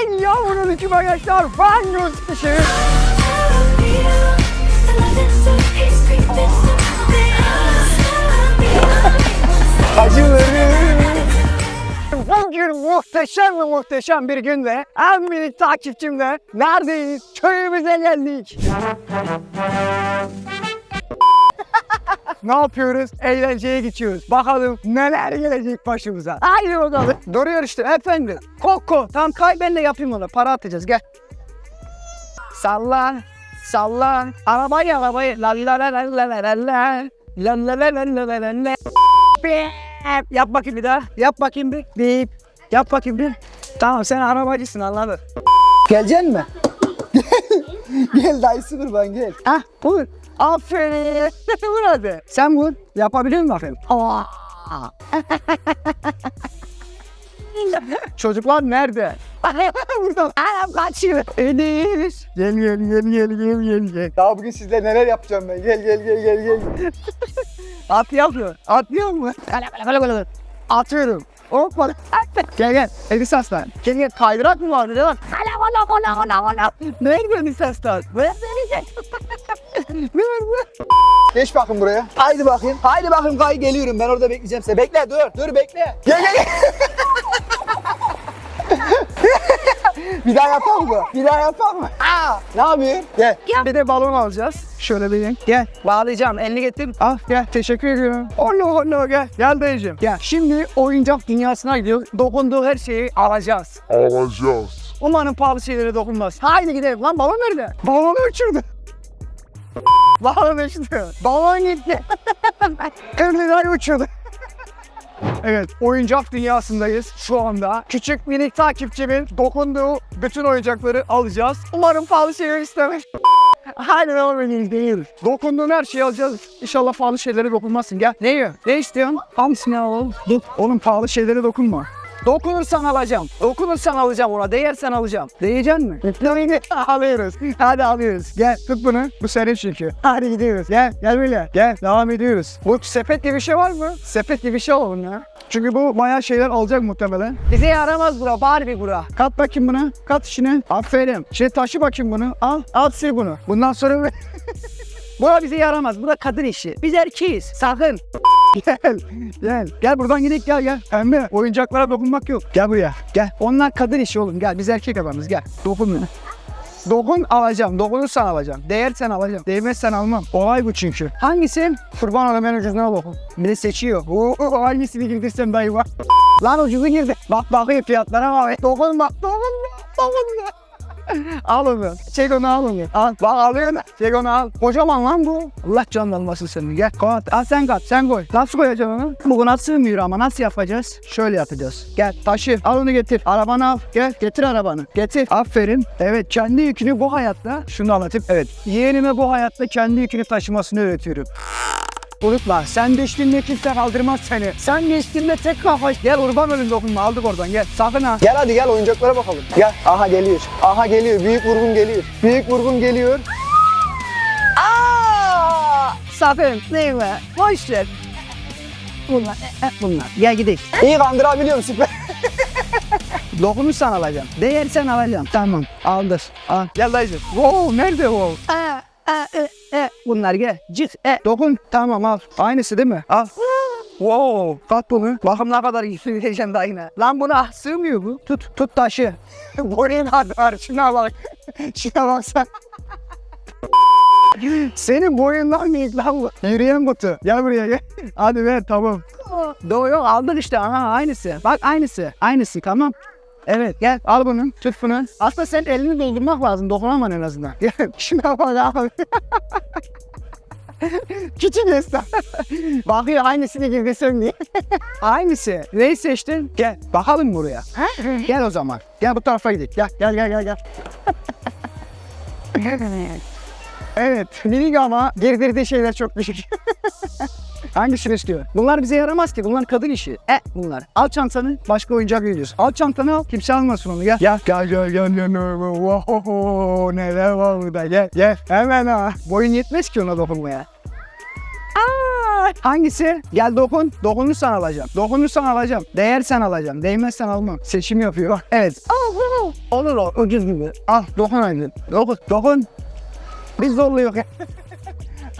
En yavrum iki bagajlar banyo dışı. Bugün muhteşem ve muhteşem bir günde en minik takipçimle neredeyiz? Köyümüze geldik. Ne yapıyoruz? Eğlenceye geçiyoruz. Bakalım neler gelecek başımıza. Haydi bakalım. Duruyor işte efendim. Koko. Tamam kay ben de yapayım onu. Para atacağız gel. Salla. Salla. Arabayı arabayı. La la la la la la la la. La la la la la la la la. Yap bakayım bir daha. Yap bakayım bir. Bip. Yap bakayım bir. Tamam sen arabacısın anladın. Geleceksin mi? Gel dayısı kurban gel. Ah vur. Aferin. vur hadi. Sen vur. Yapabilir misin bakayım? Aa. Çocuklar nerede? Buradan anam kaçıyor. Enes. Gel gel gel gel gel gel gel. Daha bugün sizle neler yapacağım ben. Gel gel gel gel gel. At yapıyor. Atıyor mu? Atıyorum. Hoppa. Gel gel. Enis Aslan. Gel gel. Kaydırak mı vardı? Ne var? Hala hala hala hala hala. Nerede Enis Aslan? Ver beni. Ver ver. Geç bakın buraya. Haydi bakayım. Haydi bakayım kay geliyorum. Ben orada bekleyeceğim seni. Bekle dur. Dur bekle. Gel gel gel. Bir daha yapalım mı? Bir daha yapalım mı? Aa, ne yapıyorsun? Gel. Bir de balon alacağız. Şöyle bir Gel. Bağlayacağım. Elini getir. Al gel. Teşekkür ediyorum. Allah Allah gel. Gel dayıcım. Gel. Şimdi oyuncak dünyasına gidiyoruz. Dokunduğu her şeyi alacağız. Alacağız. Umarım pahalı şeylere dokunmaz. Haydi gidelim. Lan balon nerede? Balonu uçurdu. balon uçtu. Balon gitti. Kırmızılar uçurdu. Evet, oyuncak dünyasındayız şu anda. Küçük minik takipçimin dokunduğu bütün oyuncakları alacağız. Umarım pahalı şeyler istemez. Ne olur değil. Dokunduğun her şeyi alacağız. İnşallah pahalı şeylere dokunmazsın. Gel. Ne yiyor? Ne istiyorsun? Hangisini alalım? Dur. Oğlum pahalı şeylere dokunma. Dokunursan alacağım. Dokunursan alacağım ona. Değersen alacağım. Değeceksin mi? Değdi. alıyoruz. Hadi alıyoruz. Gel tut bunu. Bu senin çünkü. Hadi gidiyoruz. Gel. Gel böyle. Gel. Devam ediyoruz. Bu sepet gibi bir şey var mı? Sepet gibi bir şey alalım ya. Çünkü bu bayağı şeyler alacak muhtemelen. Bize yaramaz bura. Barbie bura. Kat bakayım bunu. Kat içine. Aferin. Şimdi taşı bakayım bunu. Al. Al sil bunu. Bundan sonra Bura bize yaramaz. Bura kadın işi. Biz erkeğiz. Sakın. Gel, gel. Gel buradan gidelim gel gel. Pembe, oyuncaklara dokunmak yok. Gel buraya, gel. Onlar kadın işi oğlum gel. Biz erkek adamız gel. Dokun bana. Dokun alacağım. Dokunursan alacağım. Değersen alacağım. Değmezsen almam. Olay bu çünkü. Hangisi? Kurban olayım en ucuzuna dokun. Bir de seçiyor. Oo, hangisini girdirsem dayı var. Lan ucuzu girdi. Bak bakayım fiyatlara bak. Dokunma. Dokunma. Dokunma. Al onu. Çek onu al onu. Al. Bak alıyorsun. Çek onu al. Kocaman lan bu. Allah canını almasın senin. Gel. Kat. Al sen kat. Sen koy. Nasıl koyacaksın onu? Bu buna sığmıyor ama nasıl yapacağız? Şöyle yapacağız. Gel taşı. Al onu getir. Arabanı al. Gel. Getir arabanı. Getir. Aferin. Evet kendi yükünü bu hayatta. Şunu anlatayım. Evet. Yeğenime bu hayatta kendi yükünü taşımasını öğretiyorum. Unutma sen düştüğünde kimse kaldırmaz seni. Sen geçtiğinde tek kafa. Gel urban ölüm dokunma aldık oradan gel. Sakın ha. Gel hadi gel oyuncaklara bakalım. Gel. Aha geliyor. Aha geliyor. Büyük vurgun geliyor. Büyük vurgun geliyor. Aa! Sakın neyme? Boş ver. Bunlar, e, e, bunlar. Gel gidelim. İyi kandırabiliyorum süper. Dokunursan alacağım. Değersen alacağım. Tamam. Aldır. Al. Gel dayıcım. Wow, nerede wow? Aa, aa, e, e. Bunlar gel. Cık, e. Dokun. Tamam al. Aynısı değil mi? Al. Wow. Kat bunu. Bakım ne kadar iyi diyeceğim dayına. Lan buna sığmıyor bu. Tut. Tut taşı. Buraya kadar. Şuna bak. Şuna bak sen. Senin boyundan büyük lan bu. Yürüyen botu. Gel buraya gel. Hadi ver tamam. Doğru yok aldın işte. Aha aynısı. Bak aynısı. Aynısı tamam. Evet gel al bunu. Tut bunu. Aslında sen elini doldurmak lazım. Dokunaman en azından. Gel. Şuna bak abi. Küçük esnaf. Bakıyor aynısını gibi söylüyor. Aynısı. Neyi seçtin? Gel. Bakalım buraya. gel o zaman. Gel bu tarafa gidelim. Gel gel gel gel. gel. Evet, minik ama girdirdiği şeyler çok büyük. Hangisini istiyor? Bunlar bize yaramaz ki. Bunlar kadın işi. E bunlar. Al çantanı. Başka oyuncak veriyoruz. Al çantanı al. Kimse almasın onu. Gel. Gel gel gel gel gel. Wow, neler var burada. Gel gel. Hemen ha. Boyun yetmez ki ona dokunmaya. Aa! Hangisi? Gel dokun. Dokunursan alacağım. Dokunursan alacağım. Değersen alacağım. Değmezsen almam. Seçim yapıyor. Evet. Olur o. Ucuz gibi. Al dokun hadi. Dokun. Dokun. Biz zorluyor.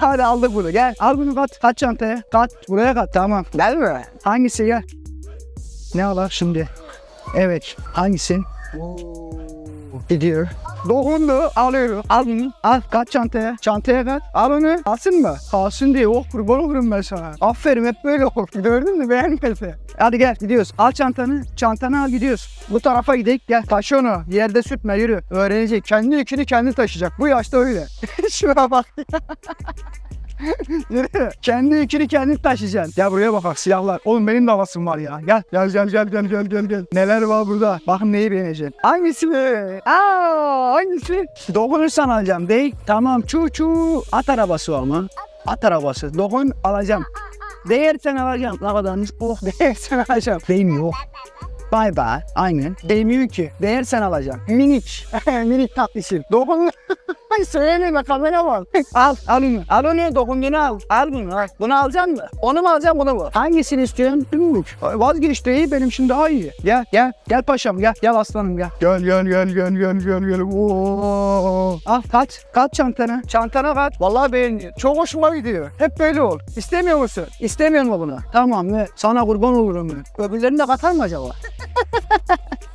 Hadi aldık bunu. Gel. Al bunu kat. Kat çantaya. Kat. Buraya kat. Tamam. Gel mi? Hangisi gel. Ne alak şimdi? Evet. Hangisi? Gidiyor. Dokundu. Alıyorum. Al bunu. Al. Kat çantaya. Çantaya kat. Al onu. Alsın mı? Alsın diye. Oh kurban olurum ben sana. Aferin hep böyle ol. Gördün mü? Beğenmedi. Hadi gel gidiyoruz. Al çantanı. Çantanı al gidiyoruz. Bu tarafa gidelim. Gel. Taşı onu. Yerde sürtme yürü. Öğrenecek. Kendi yükünü kendi taşıyacak. Bu yaşta öyle. Şuna bak. Kendi yükünü kendin taşıyacaksın. Gel buraya bak bak silahlar. Oğlum benim de havasım var ya. Gel gel gel gel gel gel gel gel. Neler var burada? Bakın neyi beğeneceksin. Hangisi mi? Aa hangisi? Dokunursan alacağım. Değil. Tamam çu çu. At arabası var mı? At arabası. Dokun alacağım. Değersen alacağım. Ne kadar? Oh değersen alacağım. Değmiyor. Bay bay. Aynen. Değmiyor ki. Değersen alacağım. Minik. Minik tatlısın. Dokun. Ay söyleme kamera var. al, al onu. Al onu, dokunduğunu al. Al bunu, al. Bunu alacaksın mı? Onu mu alacaksın, bunu mu? Hangisini istiyorsun? Bilmiyorum. Vazgeç de iyi, benim şimdi daha iyi. Gel, gel. Gel paşam, gel. Gel aslanım, gel. Gel, gel, gel, gel, gel, gel, gel. Oo. Al, kaç. Kaç çantana. Çantana kaç. Vallahi beğendim. Çok hoşuma gidiyor. Hep böyle ol. İstemiyor musun? İstemiyor mu bunu? Tamam, ne? Sana kurban olurum ben. Öbürlerini de katar mı acaba?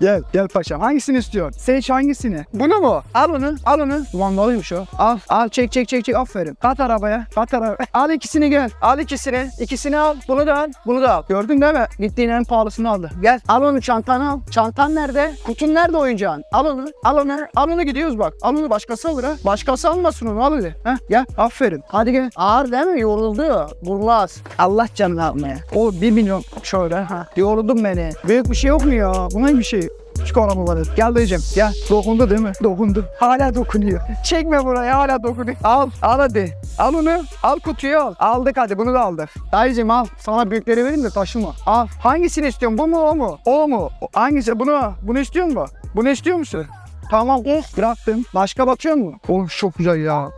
Gel, gel paşam. Hangisini istiyorsun? Seç hangisini? Bunu mu? Al onu, al onu. Kumandalıymış o. Al, al çek çek çek çek. Aferin. Kat arabaya, kat arabaya. Al ikisini gel. Al ikisini. İkisini al. Bunu da al, bunu da al. Gördün değil mi? Gittiğin en pahalısını aldı. Gel. Al onu çantanı al. Çantan nerede? Kutun nerede oyuncağın? Al onu, al onu. Al onu gidiyoruz bak. Al onu başkası alır ha. Başkası almasın onu al hadi. Heh, gel. Aferin. Hadi gel. Ağır değil mi? Yoruldu. Burlaz. Allah canını almaya. O bir milyon şöyle ha. Yoruldun beni. Büyük bir şey yok mu ya? Bu ne bir şey? Çık arabaları. Gel dayıcım. Gel. Dokundu değil mi? Dokundu. Hala dokunuyor. Çekme buraya hala dokunuyor. Al. Al hadi. Al onu. Al kutuyu al. Aldık hadi bunu da aldık. Dayıcım al. Sana büyükleri vereyim de taşıma. Al. Hangisini istiyorsun? Bu mu o mu? O mu? Hangisi? Bunu. Bunu istiyor musun? Bunu istiyor musun? Tamam. Bıraktım. Başka bakıyor mu? Oh çok güzel ya.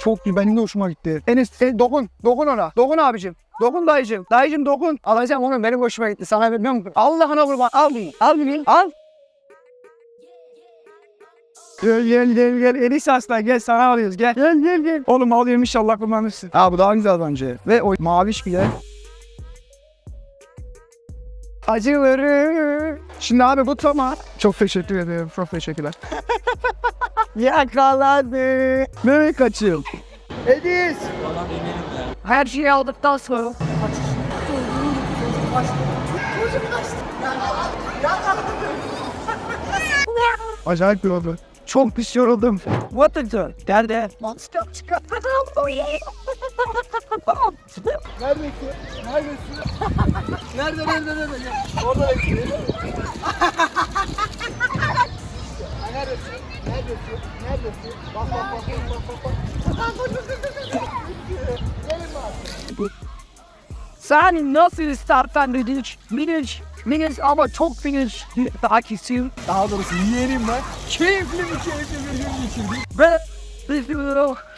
Çok güzel. Benim de hoşuma gitti. Enes e, dokun. Dokun ona. Dokun abicim. Dokun dayıcım. Dayıcım dokun. Alacağım onu. Benim hoşuma gitti. Sana vermem mi? Allah'ına kurban. Al bunu. Al bunu. Al. Gel gel gel gel. Enis aslan gel sana alıyoruz gel. Gel gel gel. Oğlum alıyorum inşallah kullanırsın. Ha bu daha güzel bence. Ve o maviş bir yer. Acıları. Şimdi abi bu tamam. Çok teşekkür ederim. Çok teşekkürler. Yakaladı. Nereye kaçıyor? Edis. Her şeyi aldıktan sonra. Acayip bir oldu. Çok pis yoruldum. What the fuck? Nerede? Monster çıkarttım. Neredesin? Neredesin? Nerede nerede nerede? Orada bekliyor. Neredesin? Neredesin? Neredesin? Bak bak bak bak bak bak. Sen nasıl istersen bilinç, bilinç, bilinç ama çok bilinç. Hakisim. Daha doğrusu yeğenim ben. Keyifli bir keyifli bir gün geçirdik. Ve biz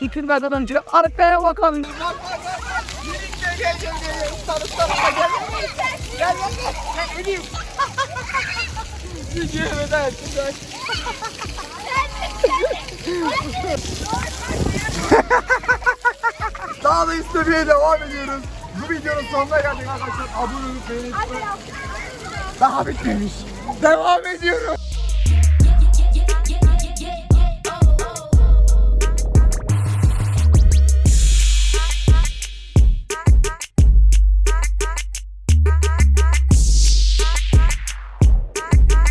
hükümlerden önce arkaya bakalım. Bak bak bak bak. Bilinçle gel gel gel. gel. Tanış tanış gel gel. Gel gel gel. Gel edeyim. Videoya veda ettim ben. Daha da istemeye devam ediyoruz. Bu videonun sonuna geldik arkadaşlar. Abone olup beğenip Daha bitmemiş. Devam ediyoruz.